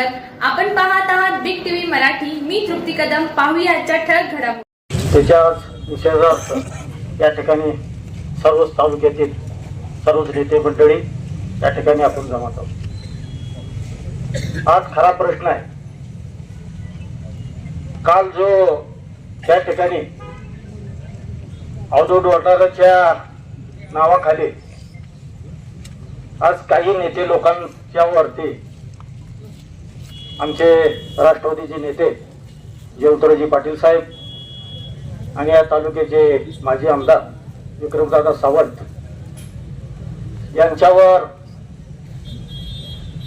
स्वागत. आपण पाहत आहात बिग टीव्ही मराठी. मी तृप्ती कदम. पाहूया आजच्या ठळक घडामोडी. त्याच्यावर निषेधार्थ या ठिकाणी सर्वच तालुक्यातील सर्वच नेते मंडळी या ठिकाणी आपण जमात आहोत. आज खरा प्रश्न आहे. काल जो त्या ठिकाणी अवधूत वाटाराच्या नावाखाली आज काही नेते लोकांच्या वरती आमचे राष्ट्रवादीचे नेते जयवंतरावजी पाटील साहेब आणि या तालुक्याचे माजी आमदार विक्रमदादा सावंत यांच्यावर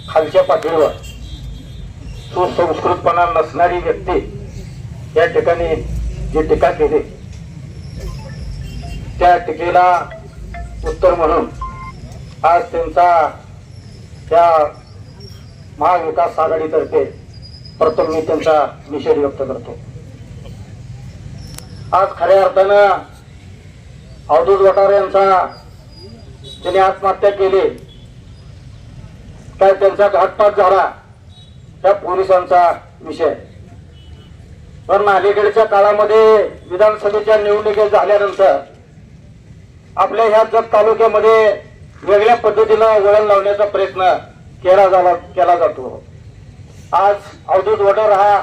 खालच्या पातळीवर सुसंस्कृतपणा नसणारी व्यक्ती या ठिकाणी जी टीका केली त्या टीकेला उत्तर म्हणून आज त्यांचा त्या महाविकास आघाडीतर्फे प्रथम मी त्यांचा निषेध व्यक्त करतो. आज खऱ्या अर्थानं अवधूत वटार यांचा ज्यांनी आत्महत्या केली काय त्यांचा घातपात झाला त्या पोलिसांचा विषय. पण अलीकडच्या काळामध्ये विधानसभेच्या निवडणुकी झाल्यानंतर आपल्या ह्या जत तालुक्यामध्ये वेगळ्या पद्धतीनं वळण लावण्याचा प्रयत्न केला झाला केला जातो. आज अवधूत वडर हा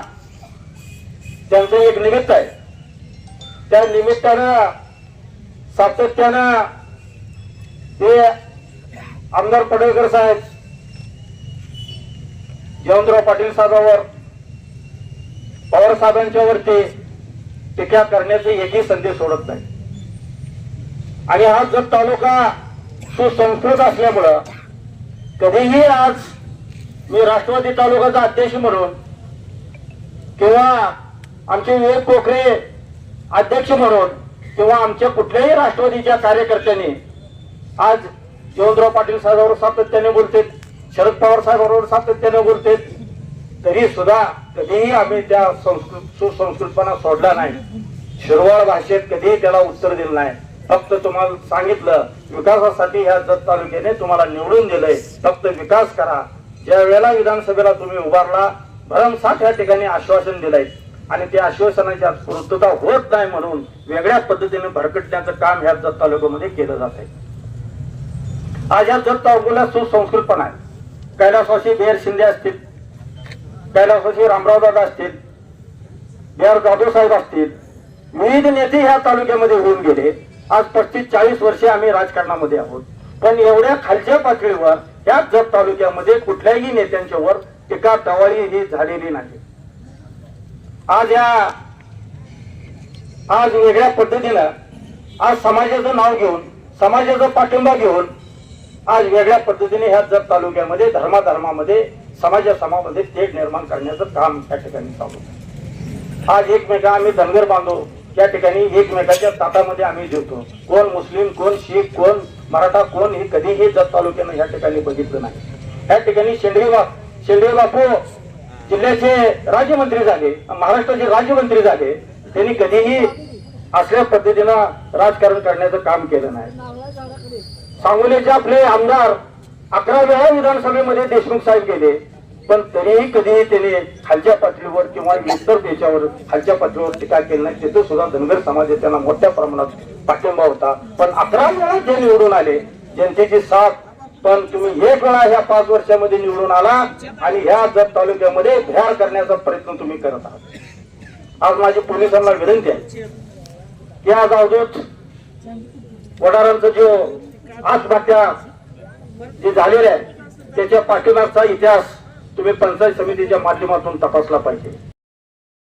त्यांचं एक निमित्त आहे. त्या निमित्तानं सातत्यानं ते आमदार पडळकर साहेब जयवंतराव पाटील साहेबांवर पवार साहेबांच्यावरती टीका करण्याची एकही संधी सोडत नाही. आणि हा जर तालुका सुसंस्कृत असल्यामुळं कधीही आज मी राष्ट्रवादी तालुक्याचा अध्यक्ष म्हणून किंवा आमचे विवेक पोखरे अध्यक्ष म्हणून किंवा आमच्या कुठल्याही राष्ट्रवादीच्या कार्यकर्त्यांनी आज जयवंतराव पाटील साहेबांवर सातत्याने बोलते शरद पवार साहेबांवर सातत्याने बोलते तरी सुद्धा कधीही आम्ही त्या संस्कृत सुसंस्कृतपणा सोडला नाही. शिरवाळ भाषेत कधीही त्याला उत्तर दिलं नाही. फक्त तुम्हाला सांगितलं विकासासाठी ह्या जत तालुक्याने तुम्हाला निवडून दिलंय. फक्त विकास करा. ज्या वेळेला विधानसभेला तुम्ही उभारला भरमसाठ या ठिकाणी आश्वासन दिलंय. आणि त्या आश्वासनाची पूर्तता होत नाही म्हणून वेगळ्या पद्धतीने भरकटण्याचं काम ह्या जत तालुक्यामध्ये केलं जात आहे. आज या जत तालुक्याला सुसंस्कृतपणा आहे. कैलासवासी बेर शिंदे असतील कैलासवासी रामराव दादा असतील बिहार जाधव साहेब असतील विविध नेते ह्या तालुक्यामध्ये होऊन गेले. आज पस्तीस चाळीस वर्षे आम्ही राजकारणामध्ये आहोत. पण एवढ्या खालच्या पातळीवर या जत तालुक्यामध्ये कुठल्याही नेत्यांच्या वर टीका टवाळी ही झालेली नाही. आज या आज वेगळ्या पद्धतीनं आज समाजाचं नाव घेऊन समाजाचा पाठिंबा घेऊन आज वेगळ्या पद्धतीने ह्या जत तालुक्यामध्ये धर्माधर्मामध्ये समाजा समामध्ये तेढ निर्माण करण्याचं काम त्या ठिकाणी चालू आज एकमेका आम्ही धनगर बांधव त्या ठिकाणी एकमेकाच्या ताटामध्ये आम्ही जेवतो. कोण मुस्लिम कोण शीख कोण मराठा कोण हे कधीही जत तालुक्यानं या ठिकाणी बघितलं नाही. या ठिकाणी शेंडगे बाप शेंडगे बापू जिल्ह्याचे राज्यमंत्री झाले महाराष्ट्राचे राज्यमंत्री झाले. त्यांनी कधीही असल्या पद्धतीनं राजकारण करण्याचं काम केलं नाही. सांगोलीचे आपले आमदार अकरा वेळा विधानसभेमध्ये देशमुख साहेब गेले. पण तरीही कधीही त्यांनी खालच्या पातळीवर किंवा इतर देशावर खालच्या पातळीवर टीका केली नाही तिथे सुद्धा धनगर समाजात त्यांना मोठ्या प्रमाणात पाठिंबा होता. पण अकरा वेळा जे निवडून आले जनतेची साथ पण तुम्ही एक वेळा ह्या पाच वर्षामध्ये निवडून आला आणि ह्या जत तालुक्यामध्ये भ्यार करण्याचा प्रयत्न तुम्ही करत आहात. आज माझी पोलिसांना विनंती आहे की आज अवधूत वडारांचा जो आसभाट्या जे झालेले आहे त्याच्या पाठीमागचा इतिहास तुम्ही पंचायत समितीच्या माध्यमातून तपासला पाहिजे.